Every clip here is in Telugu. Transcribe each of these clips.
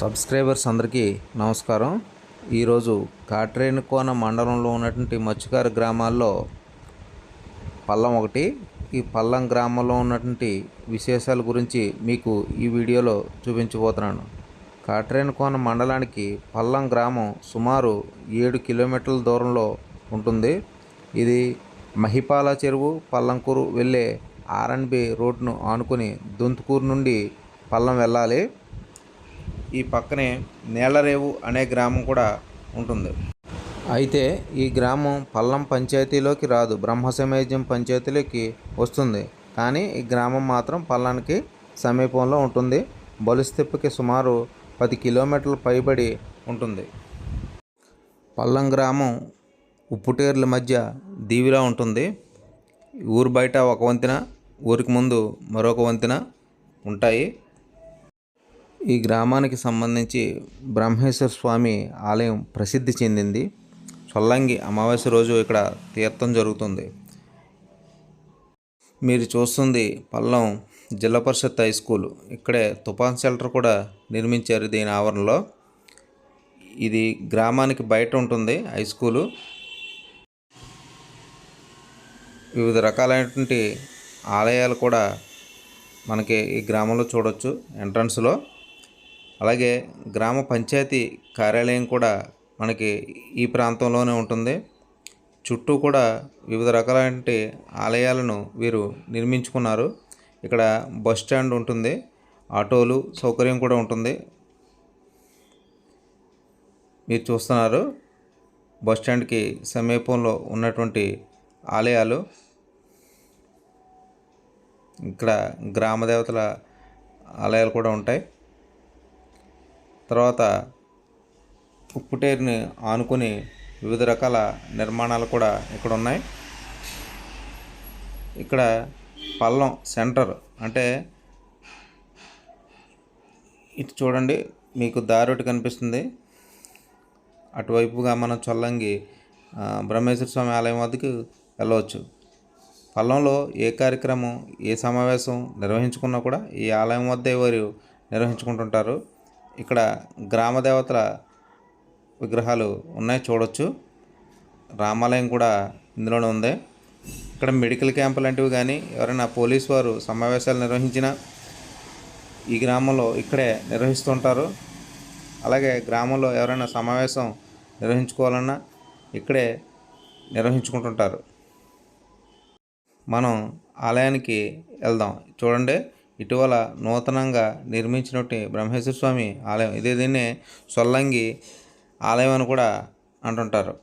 సబ్స్క్రైబర్స్ అందరికీ నమస్కారం. ఈరోజు కాట్రేనికోన మండలంలో ఉన్నటువంటి మత్స్యకారు గ్రామాల్లో పల్లం ఒకటి. ఈ పల్లం గ్రామంలో ఉన్నటువంటి విశేషాల గురించి మీకు ఈ వీడియోలో చూపించబోతున్నాను. కాట్రేనికోన మండలానికి పల్లం గ్రామం సుమారు ఏడు కిలోమీటర్ల దూరంలో ఉంటుంది. ఇది మహిపాల చెరువు పల్లంకూరు వెళ్ళే ఆర్ఎన్బి రోడ్ను ఆనుకుని దొంతుకూరు నుండి పల్లం వెళ్ళాలి. ఈ పక్కనే నేలరేవు అనే గ్రామం కూడా ఉంటుంది. అయితే ఈ గ్రామం పల్లం పంచాయతీలోకి రాదు బ్రహ్మసమేజం పంచాయతీలోకి వస్తుంది. కానీ ఈ గ్రామం మాత్రం పల్లానికి సమీపంలో ఉంటుంది. బలుస్తెప్పకి సుమారు పది కిలోమీటర్ల పైబడి ఉంటుంది. పల్లం గ్రామం ఉప్పుటేర్ల మధ్య దీవిలా ఉంటుంది. ఊరు బయట ఒక వంతెన ఊరికి ముందు మరొక వంతెన ఉంటాయి. ఈ గ్రామానికి సంబంధించి బ్రహ్మేశ్వర స్వామి ఆలయం ప్రసిద్ధి చెందింది. చొల్లంగి అమావాస్య రోజు ఇక్కడ తీర్థం జరుగుతుంది. మీరు చూస్తుంది పల్లం జిల్లా పరిషత్ హై స్కూల్. ఇక్కడే తుఫాన్ షెల్టర్ కూడా నిర్మించారు దీని ఆవరణలో. ఇది గ్రామానికి బయట ఉంటుంది హై స్కూలు. వివిధ రకాలైనటువంటి ఆలయాలు కూడా మనకి ఈ గ్రామంలో చూడొచ్చు ఎంట్రన్స్లో. అలాగే గ్రామ పంచాయతీ కార్యాలయం కూడా మనకి ఈ ప్రాంతంలోనే ఉంటుంది. చుట్టూ కూడా వివిధ రకాలైన ఆలయాలను వీరు నిర్మించుకున్నారు. ఇక్కడ బస్ స్టాండ్ ఉంటుంది. ఆటోలు సౌకర్యం కూడా ఉంటుంది. మీరు చూస్తున్నారు బస్ స్టాండ్కి సమీపంలో ఉన్నటువంటి ఆలయాలు. ఇక్కడ గ్రామ దేవతల ఆలయాలు కూడా ఉంటాయి. తర్వాత ఉప్పుటేరుని ఆనుకొని వివిధ రకాల నిర్మాణాలు కూడా ఇక్కడ ఉన్నాయి. ఇక్కడ పల్లం సెంటర్ అంటే ఇటు చూడండి మీకు దారి ఒకటి కనిపిస్తుంది. అటువైపుగా మనం చొల్లంగి బ్రహ్మేశ్వర స్వామి ఆలయం వద్దకు వెళ్ళవచ్చు. పల్లంలో ఏ కార్యక్రమం ఏ సమావేశం నిర్వహించుకున్నా కూడా ఈ ఆలయం వద్దే వారు నిర్వహించుకుంటుంటారు. ఇక్కడ గ్రామ దేవతల విగ్రహాలు ఉన్నాయి చూడొచ్చు. రామాలయం కూడా ఇందులోనే ఉంది. ఇక్కడ మెడికల్ క్యాంపు లాంటివి కానీ ఎవరైనా పోలీస్ వారు సమావేశాలు నిర్వహించినా ఈ గ్రామంలో ఇక్కడే నిర్వహిస్తుంటారు. అలాగే గ్రామంలో ఎవరైనా సమావేశం నిర్వహించుకోవాలన్నా ఇక్కడే నిర్వహించుకుంటుంటారు. మనం ఆలయానికి వెళ్దాం. చూడండి. ఇటీవల నూతనంగా నిర్మించినట్టు బ్రహ్మేశ్వర స్వామి ఆలయం. ఇదే దీన్నే సొల్లంగి ఆలయం అని కూడా అంటుంటారు.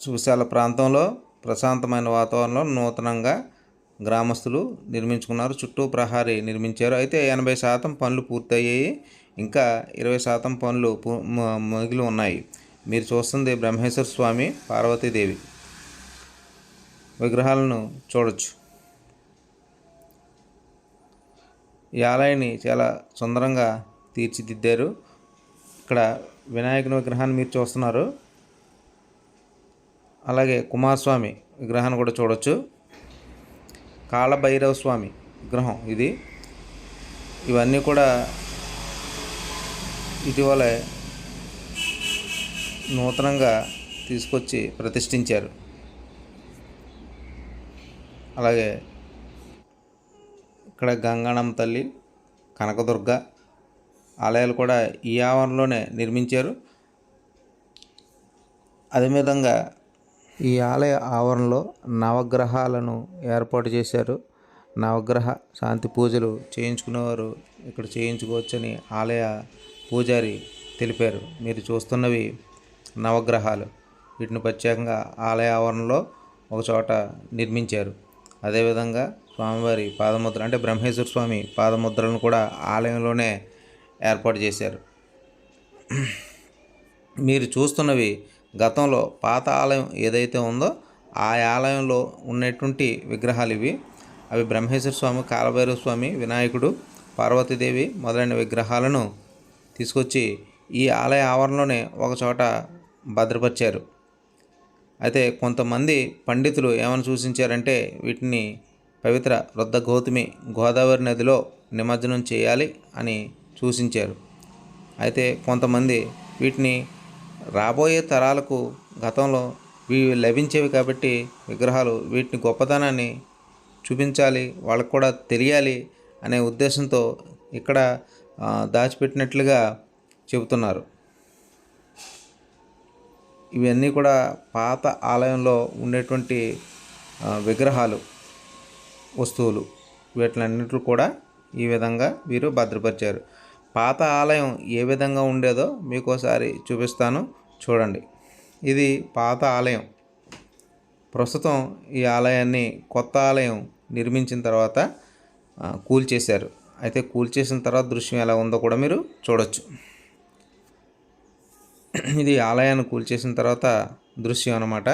సుశాల ప్రాంతంలో ప్రశాంతమైన వాతావరణంలో నూతనంగా గ్రామస్తులు నిర్మించుకున్నారు. చుట్టూ ప్రహారీ నిర్మించారు. అయితే ఎనభై శాతం పనులు పూర్తయ్యాయి. ఇంకా ఇరవై శాతం పనులు మిగిలి ఉన్నాయి. మీరు చూస్తుంది బ్రహ్మేశ్వర స్వామి పార్వతీదేవి విగ్రహాలను చూడొచ్చు. ఈ ఆలయాన్ని చాలా సుందరంగా తీర్చిదిద్దారు. ఇక్కడ వినాయకుని విగ్రహాన్ని మీరు చూస్తున్నారు. అలాగే కుమారస్వామి విగ్రహాన్ని కూడా చూడొచ్చు. కాళభైరవ స్వామి విగ్రహం ఇది. ఇవన్నీ కూడా ఇటీవలే నూతనంగా తీసుకొచ్చి ప్రతిష్ఠించారు. అలాగే ఇక్కడ గంగాణమ్మ తల్లి కనకదుర్గ ఆలయాలు కూడా ఈ ఆవరణలోనే నిర్మించారు. అదేవిధంగా ఈ ఆలయ ఆవరణలో నవగ్రహాలను ఏర్పాటు చేశారు. నవగ్రహ శాంతి పూజలు చేయించుకునేవారు ఇక్కడ చేయించుకోవచ్చని ఆలయ పూజారి తెలిపారు. మీరు చూస్తున్నవి నవగ్రహాలు. వీటిని ప్రత్యేకంగా ఆలయ ఆవరణలో ఒక చోట నిర్మించారు. అదేవిధంగా స్వామివారి పాదముద్ర అంటే బ్రహ్మేశ్వర స్వామి పాదముద్రలను కూడా ఆలయంలోనే ఏర్పాటు చేశారు. మీరు చూస్తున్నవి గతంలో పాత ఆలయం ఏదైతే ఉందో ఆ ఆలయంలో ఉన్నటువంటి విగ్రహాలు ఇవి. అవి బ్రహ్మేశ్వర స్వామి కాలభైరవ స్వామి వినాయకుడు పార్వతీదేవి మొదలైన విగ్రహాలను తీసుకొచ్చి ఈ ఆలయ ఆవరణలోనే ఒక చోట భద్రపరిచారు. అయితే కొంతమంది పండితులు ఏమని సూచించారంటే వీటిని పవిత్ర వృద్ధ గౌతమి గోదావరి నదిలో నిమజ్జనం చేయాలి అని సూచించారు. అయితే కొంతమంది వీటిని రాబోయే తరాలకు గతంలో ఇవి లభించేవి కాబట్టి విగ్రహాలు వీటిని గొప్పతనాన్ని చూపించాలి వాళ్ళకు కూడా తెలియాలి అనే ఉద్దేశంతో ఇక్కడ దాచిపెట్టినట్లుగా చెబుతున్నారు. ఇవన్నీ కూడా పాత ఆలయంలో ఉండేటువంటి విగ్రహాలు. వస్తువులు. వీటిలన్నింటినీ కూడా ఈ విధంగా వీరు భద్రపరిచారు. పాత ఆలయం ఏ విధంగా ఉండేదో మీకు ఒకసారి చూపిస్తాను. చూడండి. ఇది పాత ఆలయం. ప్రస్తుతం ఈ ఆలయాన్ని కొత్త ఆలయం నిర్మించిన తర్వాత కూల్చేశారు. అయితే కూల్చేసిన తర్వాత దృశ్యం ఎలా ఉందో కూడా మీరు చూడొచ్చు. ఇది ఆలయాన్ని కూల్చేసిన తర్వాత దృశ్యం అన్నమాట.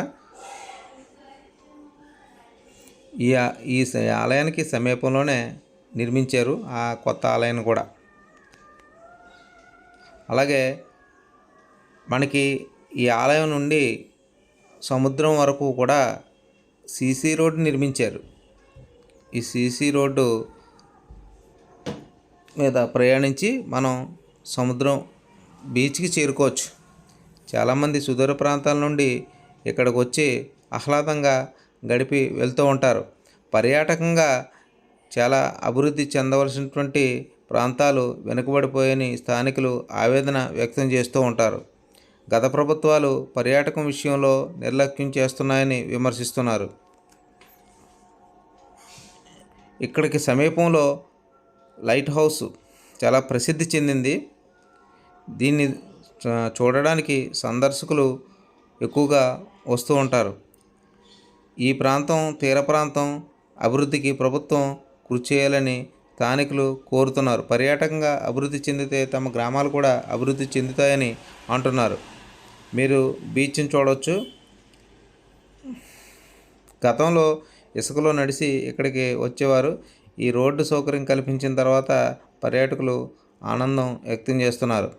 ఈ ఈ ఆలయానికి సమీపంలోనే నిర్మించారు ఆ కొత్త ఆలయాన్ని కూడా. అలాగే మనకి ఈ ఆలయం నుండి సముద్రం వరకు కూడా సీసీ రోడ్డు నిర్మించారు. ఈ సీసీ రోడ్డు మీద ప్రయాణించి మనం సముద్రం బీచ్కి చేరుకోవచ్చు. చాలామంది సుదూర ప్రాంతాల నుండి ఇక్కడికి వచ్చి ఆహ్లాదంగా గడిపి వెళ్తూ ఉంటారు. పర్యాటకంగా చాలా అభివృద్ధి చెందవలసినటువంటి ప్రాంతాలు వెనుకబడిపోయని స్థానికులు ఆవేదన వ్యక్తం చేస్తూ ఉంటారు. గత ప్రభుత్వాలు పర్యాటకం విషయంలో నిర్లక్ష్యం చేస్తున్నాయని విమర్శిస్తున్నారు. ఇక్కడికి సమీపంలో లైట్ హౌస్ చాలా ప్రసిద్ధి చెందింది. దీన్ని చూడడానికి సందర్శకులు ఎక్కువగా వస్తూ ఉంటారు. ఈ ప్రాంతం తీర ప్రాంతం అభివృద్ధికి ప్రభుత్వం కృషి చేయాలని స్థానికులు కోరుతున్నారు. పర్యాటకంగా అభివృద్ధి చెందితే తమ గ్రామాలు కూడా అభివృద్ధి చెందుతాయని అంటున్నారు. మీరు బీచ్ని చూడవచ్చు గతంలో ఇసుకలో నడిచి ఇక్కడికి వచ్చేవారు. ఈ రోడ్డు సౌకర్యం కల్పించిన తర్వాత పర్యాటకులు ఆనందం వ్యక్తం చేస్తున్నారు.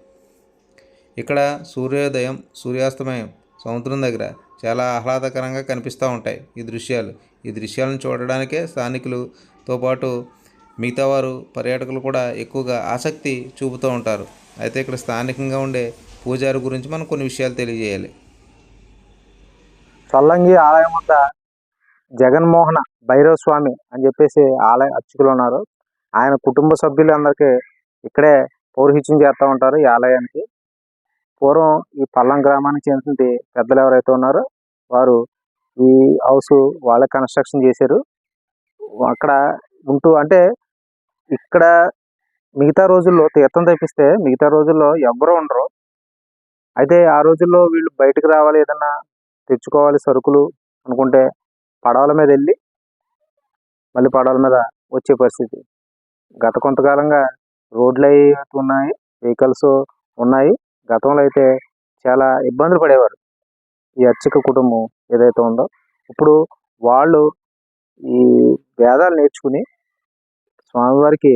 ఇక్కడ సూర్యోదయం సూర్యాస్తమయం సముద్రం దగ్గర చాలా ఆహ్లాదకరంగా కనిపిస్తూ ఉంటాయి ఈ దృశ్యాలు. ఈ దృశ్యాలను చూడడానికే స్థానికులతో పాటు మిగతా వారు పర్యాటకులు కూడా ఎక్కువగా ఆసక్తి చూపుతూ ఉంటారు. అయితే ఇక్కడ స్థానికంగా ఉండే పూజారి గురించి మనం కొన్ని విషయాలు తెలియజేయాలి. చల్లంగి ఆలయం వద్ద జగన్మోహన భైరవ స్వామి అని చెప్పేసి ఆలయ అర్చకులు ఉన్నారు. ఆయన కుటుంబ సభ్యులందరికీ ఇక్కడే పౌరహిత్యం చేస్తూ ఉంటారు ఈ ఆలయానికి. పూర్వం ఈ పల్లం గ్రామానికి చెందినటువంటి పెద్దలు ఎవరైతే ఉన్నారో వారు ఈ హౌస్ వాళ్ళ కన్స్ట్రక్షన్ చేశారు. అక్కడ ఉంటూ అంటే ఇక్కడ మిగతా రోజుల్లో తీర్థం తెప్పిస్తే మిగతా రోజుల్లో ఎవ్వరూ ఉండరు. అయితే ఆ రోజుల్లో వీళ్ళు బయటకు రావాలి ఏదన్నా తెచ్చుకోవాలి సరుకులు అనుకుంటే పడవల మీద వెళ్ళి మళ్ళీ పడవల మీద వచ్చే పరిస్థితి. గత కొంతకాలంగా రోడ్లు అవి ఉన్నాయి వెహికల్స్ ఉన్నాయి. గతంలో అయితే చాలా ఇబ్బందులు పడేవారు. ఈ అర్చక కుటుంబం ఏదైతే ఉందో ఇప్పుడు వాళ్ళు ఈ వేదాలు నేర్చుకుని స్వామివారికి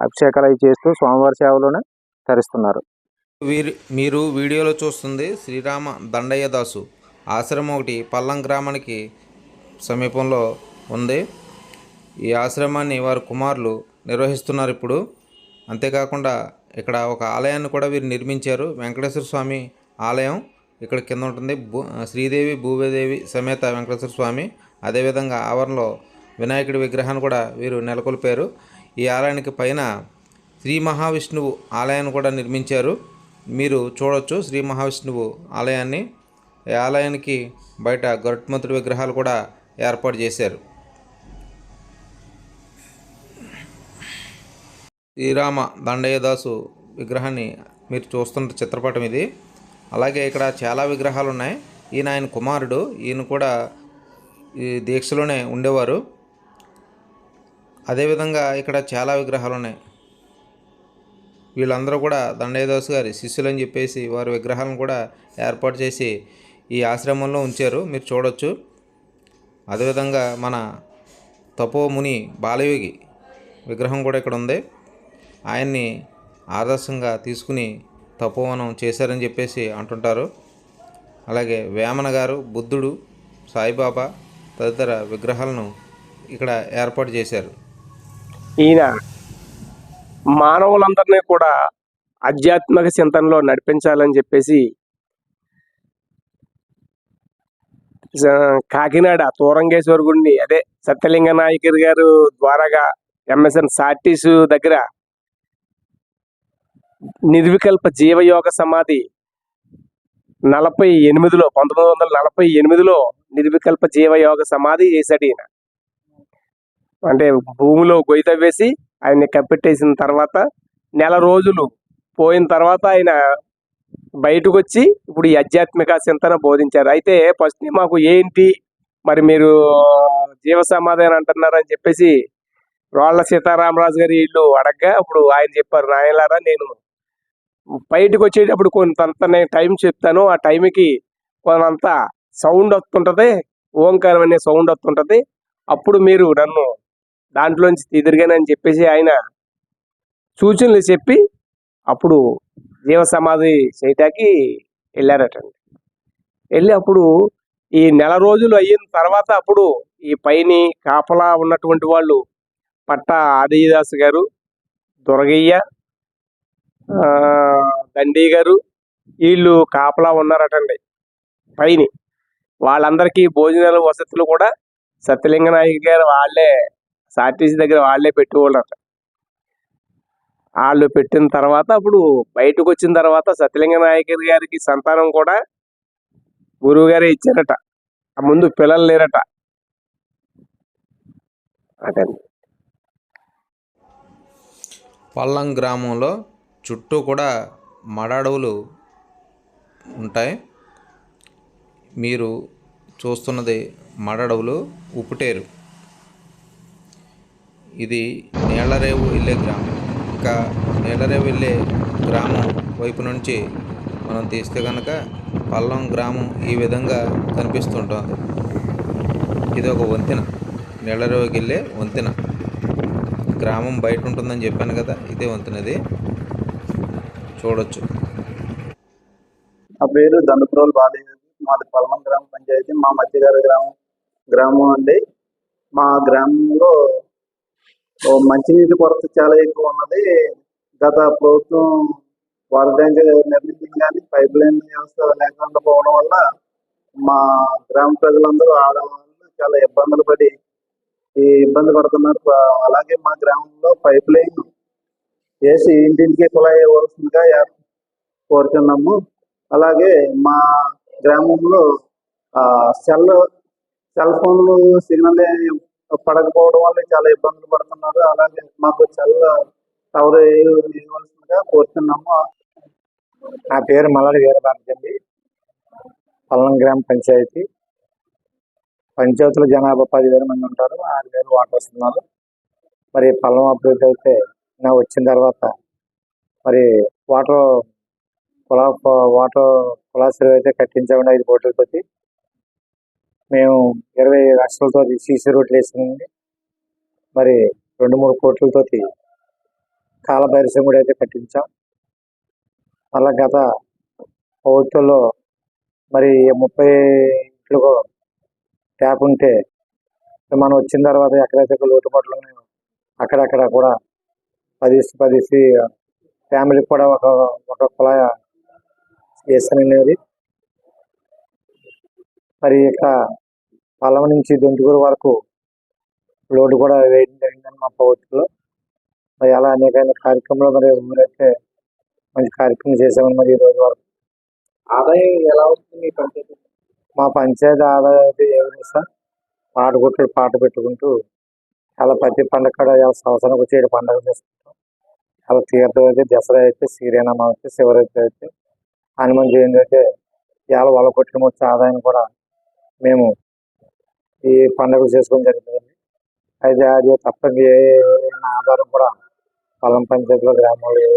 అభిషేకాలు అవి చేస్తూ స్వామివారి సేవలోనే తరిస్తున్నారు. వీరు మీరు వీడియోలో చూస్తుంది శ్రీరామ దండయ్య దాసు ఆశ్రమం ఒకటి పల్లం గ్రామానికి సమీపంలో ఉంది. ఈ ఆశ్రమాన్ని వారి కుమారులు నిర్వహిస్తున్నారు ఇప్పుడు. అంతేకాకుండా ఇక్కడ ఒక ఆలయాన్ని కూడా వీరు నిర్మించారు. వెంకటేశ్వర స్వామి ఆలయం ఇక్కడ కింద ఉంటుంది. భూ శ్రీదేవి భూవేదేవి సమేత వెంకటేశ్వర స్వామి. అదేవిధంగా ఆవరణలో వినాయకుడి విగ్రహాన్ని కూడా వీరు నెలకొల్పారు. ఈ ఆలయానికి పైన శ్రీ మహావిష్ణువు ఆలయాన్ని కూడా నిర్మించారు. మీరు చూడొచ్చు శ్రీ మహావిష్ణువు ఆలయాన్ని. ఈ ఆలయానికి బయట గరుత్మంతుడి విగ్రహాలు కూడా ఏర్పాటు చేశారు. శ్రీరామ దండయ్యదాసు విగ్రహాన్ని మీరు చూస్తున్న చిత్రపటం ఇది. అలాగే ఇక్కడ చాలా విగ్రహాలు ఉన్నాయి. ఈయన ఆయన కుమారుడు. ఈయన కూడా ఈ దీక్షలోనే ఉండేవారు. అదేవిధంగా ఇక్కడ చాలా విగ్రహాలు ఉన్నాయి. వీళ్ళందరూ కూడా దండయ్యదాసు గారి శిష్యులని చెప్పేసి వారి విగ్రహాలను కూడా ఏర్పాటు చేసి ఈ ఆశ్రమంలో ఉంచారు. మీరు చూడొచ్చు. అదేవిధంగా మన తపోముని బాలయోగి విగ్రహం కూడా ఇక్కడ ఉంది. ఆయన్ని ఆదర్శంగా తీసుకుని తపోవనం చేశారని చెప్పేసి అంటుంటారు. అలాగే వేమన గారు బుద్ధుడు సాయిబాబా తదితర విగ్రహాలను ఇక్కడ ఏర్పాటు చేశారు. ఈయన మానవులందరినీ కూడా ఆధ్యాత్మిక చింతనలో నడిపించాలని చెప్పేసి కాకినాడ తూరంగేశ్వర గుడిని అదే సత్యలింగ నాయకర్ గారు ద్వారాగా ఎంఎస్ఎన్ సార్టీసు దగ్గర నిర్వికల్ప జీవయోగ సమాధి నలభై ఎనిమిదిలో పంతొమ్మిది వందల నలభై ఎనిమిదిలో నిర్వికల్ప జీవయోగ సమాధి చేశాడు ఈయన. అంటే భూమిలో గొయ్యి తవ్వేసి ఆయన్ని కప్పెట్టేసిన తర్వాత నెల రోజులు పోయిన తర్వాత ఆయన బయటకు వచ్చి ఇప్పుడు ఈ ఆధ్యాత్మిక చింతన బోధించారు. అయితే ఫస్ట్ మాకు ఏంటి? మరి మీరు జీవ సమాధి అని అంటున్నారు అని చెప్పేసి రోళ్ళ సీతారామరాజు గారి ఇల్లు అడగ్గా అప్పుడు ఆయన చెప్పారు. నాయలారా నేను బయటకు వచ్చేటప్పుడు కొంత నేను టైం చెప్తాను ఆ టైంకి కొంత సౌండ్ వస్తుంటది ఓంకారం అనే సౌండ్ వస్తుంటది. అప్పుడు మీరు నన్ను దాంట్లోంచి తిరిగానని చెప్పేసి ఆయన సూచనలు చెప్పి అప్పుడు జీవ సమాధి చేయటానికి వెళ్ళారటండి. వెళ్ళి అప్పుడు ఈ నెల రోజులు అయిన తర్వాత అప్పుడు ఈ పైని కాపలా ఉన్నటువంటి వాళ్ళు పట్ట ఆదిదాస్ గారు దొరగయ్య దండి గారు వీళ్ళు కాపలా ఉన్నారటండి. పైన వాళ్ళందరికీ భోజనాల వసతులు కూడా సత్యలింగ నాయక్ గారు వాళ్ళే సార్టీసీ దగ్గర వాళ్ళే పెట్టుకోవాలట వాళ్ళు పెట్టిన తర్వాత అప్పుడు బయటకు వచ్చిన తర్వాత సత్యలింగ నాయకర్ గారికి సంతానం కూడా గురువు గారే ఇచ్చారట. ఆ ముందు పిల్లలు లేరట. అటండి. పల్లం గ్రామంలో చుట్టూ కూడా మడడవులు ఉంటాయి. మీరు చూస్తున్నది మడడవులు ఉప్పుటేరు. ఇది నీళ్ళరేవు వెళ్ళే గ్రామం. ఇంకా నీళ్ళరేవు వెళ్ళే గ్రామం వైపు నుంచి మనం తీస్తే కనుక పల్లం గ్రామం ఈ విధంగా కనిపిస్తుంటుంది. ఇది ఒక వంతెన. నీళ్ళరేవుకి వెళ్ళే వంతెన. గ్రామం బయట ఉంటుందని చెప్పాను కదా ఇదే వంతెనది చూడొచ్చు. నా పేరు దండపురోలు బాలయ్య మాది పల్లం గ్రామ పంచాయతీ మా మధ్యగారి గ్రామం గ్రామం అండి. మా గ్రామంలో మంచినీటి కొరత చాలా ఎక్కువ ఉన్నది. గత ప్రభుత్వం వాటర్ ట్యాంక్ నిర్మించింది కానీ పైప్ లైన్ వ్యవస్థ లేకుండా పోవడం వల్ల మా గ్రామ ప్రజలందరూ ఆడవాళ్ళు చాలా ఇబ్బందులు పడి ఈ ఇబ్బంది పడుతున్నారు. అలాగే మా గ్రామంలో పైప్ లైన్ వేసి ఇంటింటికి కుళాయి ఇవ్వాల్సిందిగా కోరుతున్నాము అలాగే మా గ్రామంలో ఆ, సెల్ సెల్ ఫోన్లు సిగ్నల్ పడకపోవడం వల్ల చాలా ఇబ్బందులు పడుతున్నారు. అలాగే మాకు సెల్ టవర్ ఇవ్వాల్సిందిగా కోరుతున్నాము నా పేరు మల్లడి వీరభద్రండి పల్లం గ్రామ పంచాయతీ. పంచాయతీలో జనాభా పదివేల మంది ఉంటారు. ఆరు వేలు వాటర్ వస్తున్నారు మరి పల్లం అభివృద్ధి అయితే నా వచ్చిన తర్వాత మరి వాటర్ కులా వాటర్ కులాసులు అయితే కట్టించామండి ఐదు కోట్లతోటి మేము ఇరవై లక్షలతో సీసీ రోడ్లు వేసింది మరి రెండు మూడు కోట్లతోటి కాలభైరసం కూడా అయితే కట్టించాం. మళ్ళా గత ప్రభుత్వంలో మరి ముప్పై ఇంట్లో ట్యాప్ ఉంటే మనం వచ్చిన తర్వాత ఎక్కడైతే లోటుపాట్లు ఉన్నాయో అక్కడక్కడ కూడా పది పది ఫ్యామిలీకి కూడా ఒక ఒక కుళాయి వేస్తాననేది మరి ఇక పల్లవ నుంచి దొంతుకూరు వరకు లోటు కూడా వేయడం జరిగిందని మా ప్రభుత్వంలో. మరి అలా అనేక కార్యక్రమాలు మరి ఊరైతే మంచి కార్యక్రమం చేసామని మరి ఈ రోజు వరకు. ఆదాయం ఎలా వస్తుంది మీ పంచాయతీ? మా పంచాయతీ ఆదాయం అయితే ఏమైనా సార్? పాట కొట్టుడు పాట పెట్టుకుంటూ చాలా ప్రతి పండగ సంవత్సరానికి వచ్చి ఏడు పండుగ చేసుకుంటాం చాలా తీర్థం అయితే దసరా అయితే శ్రీరామ అయితే శివరాత్రి అయితే హనుమాన్ జయంతి అయితే ఇవాళ వల కొట్టిన వచ్చే ఆదాయం కూడా మేము ఈ పండుగలు చేసుకోవడం జరుగుతుంది అయితే అది తప్ప ఏ ఆధారం కూడా పొలం పంచాయతీలో గ్రామంలో ఏ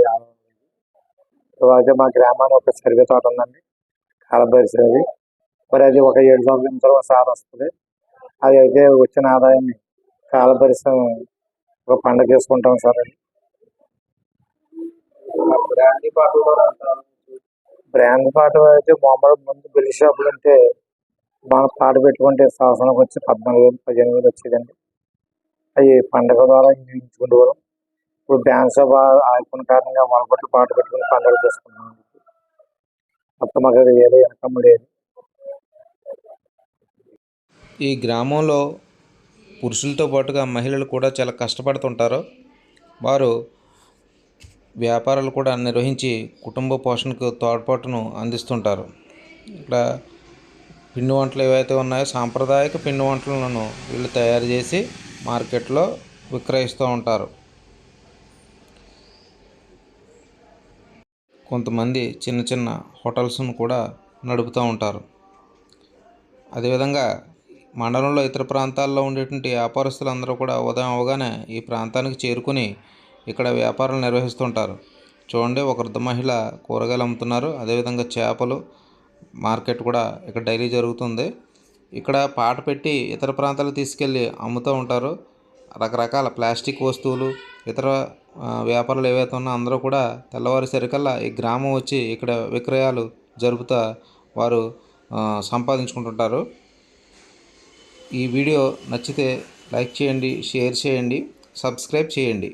అయితే మా గ్రామానికి ఒక సరిగ్గా తోట ఉందండి కాలపరిశ్రమది మరి అది ఒక ఏడు సంవత్సరాల ఒకసారి వస్తుంది అది అయితే వచ్చిన ఆదాయాన్ని కాలపరిశ్రమ ఒక పండుగ చేసుకుంటాం సార్ అది బ్రాండీ పాటలు పాట అయితే మామూలు ముందు బిల్ షాపులు అంటే మన పాట పెట్టుకుంటే సంవత్సరానికి వచ్చి పద్నాలుగు వేలు పదిహేను వేలు వచ్చేదండి. అవి పండగ ద్వారా వినియోగించుకుంటూ ఇప్పుడు డ్యాన్స్ సభ ఆగిపోయిన కారణంగా వలపట్లు పాట పెట్టుకుని పండుగ చేసుకుంటున్నాం. మొత్తం మాకు అది ఏదో వెనకమ్మ లేదు. ఈ గ్రామంలో పురుషులతో పాటుగా మహిళలు కూడా చాలా కష్టపడుతుంటారు. వారు వ్యాపారాలు కూడా నిర్వహించి కుటుంబ పోషణకు తోడ్పాటును అందిస్తుంటారు. ఇక్కడ పిండి వంటలు ఏవైతే ఉన్నాయో సాంప్రదాయక పిండి వంటలను వీళ్ళు తయారు చేసి మార్కెట్లో విక్రయిస్తూ ఉంటారు. కొంతమంది చిన్న చిన్న హోటల్స్ను కూడా నడుపుతూ ఉంటారు. అదేవిధంగా మండలంలో ఇతర ప్రాంతాల్లో ఉండేటువంటి వ్యాపారస్తులందరూ కూడా ఉదయం అవగానే ఈ ప్రాంతానికి చేరుకుని ఇక్కడ వ్యాపారాలు నిర్వహిస్తుంటారు. చూడండి ఒక వృద్ధ మహిళ కూరగాయలు అమ్ముతున్నారు. అదేవిధంగా చేపలు మార్కెట్ కూడా ఇక్కడ డైలీ జరుగుతుంది. ఇక్కడ పాట పెట్టి ఇతర ప్రాంతాలకు తీసుకెళ్ళి అమ్ముతూ ఉంటారు. రకరకాల ప్లాస్టిక్ వస్తువులు ఇతర వ్యాపారాలు ఏవైతే ఉన్నా అందరూ కూడా తెల్లవారుసరికల్లా ఈ గ్రామం వచ్చి ఇక్కడ విక్రయాలు జరుపుతా వారు సంపాదించుకుంటుంటారు. ఈ వీడియో నచ్చితే లైక్ చేయండి షేర్ చేయండి సబ్స్క్రైబ్ చేయండి.